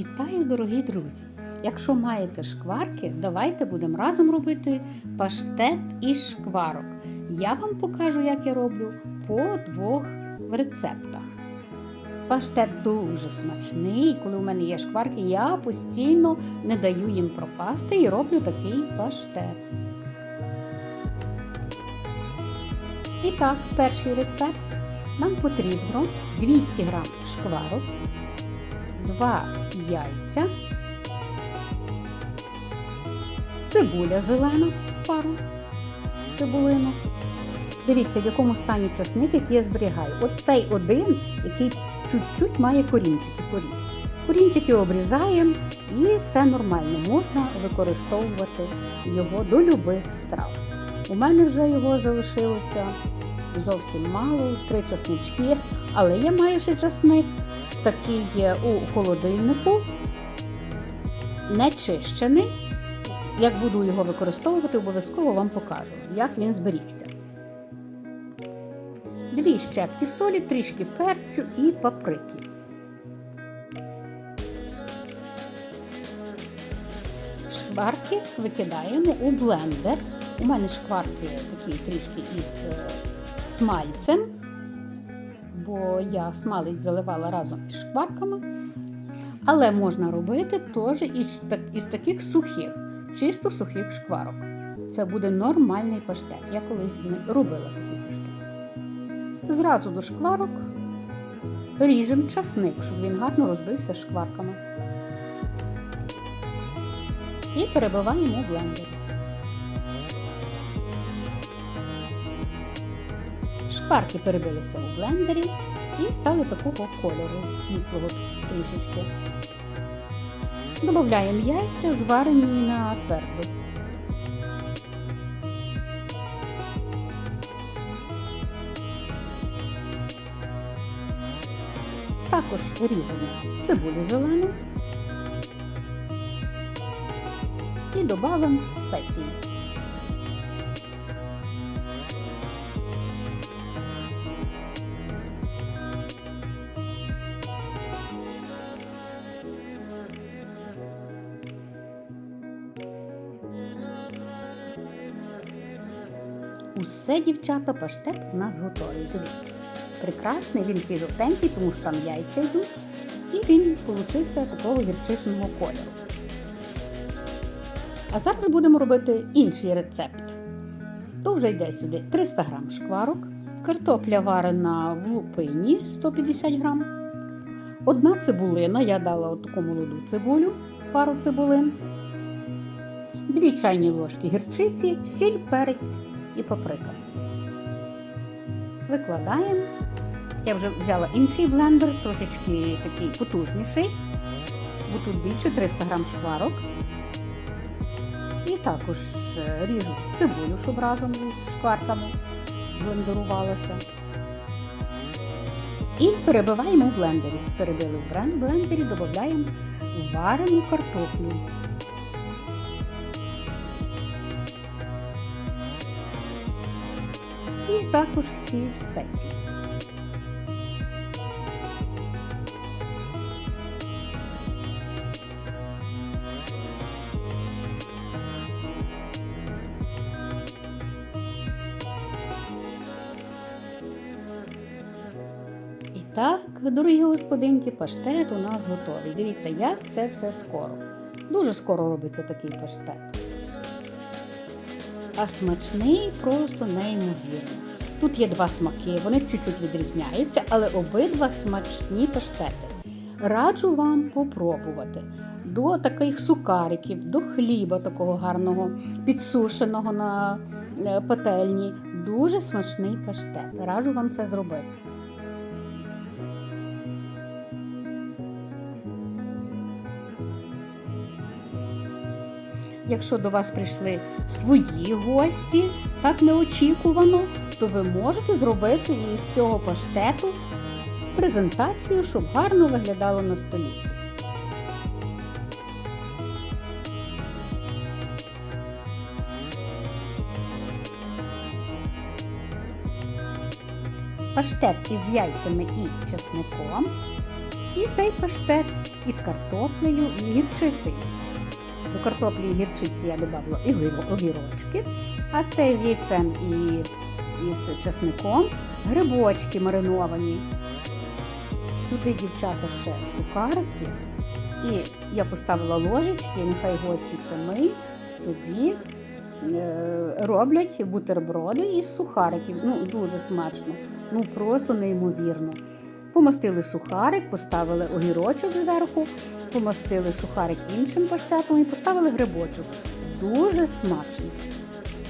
Вітаю, дорогі друзі! Якщо маєте шкварки, давайте будемо разом робити паштет із шкварок. Я вам покажу, як я роблю по двох рецептах. Паштет дуже смачний. Коли у мене є шкварки, я постійно не даю їм пропасти і роблю такий паштет. І так, перший рецепт. Нам потрібно 200 г шкварок, 2 яйця, цибуля зелена, пару цибулинок. Дивіться, в якому стані часник, який я зберігаю. От цей один, який чуть-чуть має корінчики поріз. Корінчики обрізаємо і все нормально. Можна використовувати його до любих страв. У мене вже його залишилося зовсім мало, три часнички, але я маю ще часник. Такий є у холодильнику, не чищений. Як буду його використовувати, обов'язково вам покажу, як він зберігся. Дві щепки солі, трішки перцю і паприки. Шкварки викидаємо у блендер. У мене шкварки такі трішки із е, смальцем, бо я смалець заливала разом із шкварками. Але можна робити теж із, так- із таких сухих, чисто сухих шкварок. Це буде нормальний паштет. Я колись робила такий паштет. Зразу до шкварок ріжемо часник, щоб він гарно розбився шкварками. І перебиваємо у Шкварки перебилися у блендері і стали такого кольору світлого трішечки. Додаємо яйця, зварені на твердо. Також різаємо цибулю зелену і додаємо спеції. Усе, дівчата, паштет у нас готовий. Дивіться. Прекрасний, він такий тому що там яйця йдуть. І він получився такого гірчичного кольору. А зараз будемо робити інший рецепт. То вже йде сюди 300 г шкварок, картопля варена в лупині 150 г, одна цибулина, я дала таку молоду цибулю, пару цибулин, дві чайні ложки гірчиці, сіль, перець і паприка. Викладаємо. Я вже взяла інший блендер, трошечки такий потужніший, бо тут більше 300 грам шкварок. І також е, ріжу цибулю, щоб разом із шкварками блендерувалося. І перебиваємо в блендері. Перебили в блендері, додаємо варену картоплю. І також всі спеції. І так, дорогі господинки, паштет у нас готовий. Дивіться, як це все скоро. Дуже скоро робиться такий паштет. А смачний просто неймовірно. Тут є два смаки, вони чуть-чуть відрізняються, але обидва смачні паштети. Раджу вам попробувати до таких сукариків, до хліба такого гарного, підсушеного на е, пательні. Дуже смачний паштет. Раджу вам це зробити. Якщо до вас прийшли свої гості так неочікувано, то ви можете зробити із цього паштету презентацію, щоб гарно виглядало на столі. Паштет із яйцями і чесником. І цей паштет із картоплею і гірчицею. До картоплі і гірчиці я додавала і огірочки, а це з яйцем і із часником, грибочки мариновані. Сюди, дівчата, ще сухарики. І я поставила ложечки, нехай гості самі собі е, роблять бутерброди із сухариків. Ну, дуже смачно, ну просто неймовірно. Помастили сухарик, поставили огірочок зверху, помастили сухарик іншим паштетом і поставили грибочок. Дуже смачно.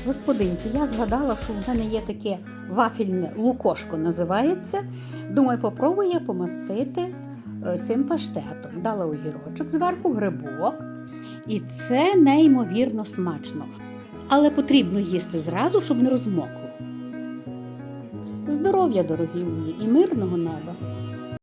Господинки, я згадала, що в мене є таке вафельне лукошко називається. Думаю, попробую я помастити е, цим паштетом. Дала огірочок зверху, грибок. І це неймовірно смачно. Але потрібно їсти зразу, щоб не розмокло. Здоров'я, дорогі мої, і мирного неба!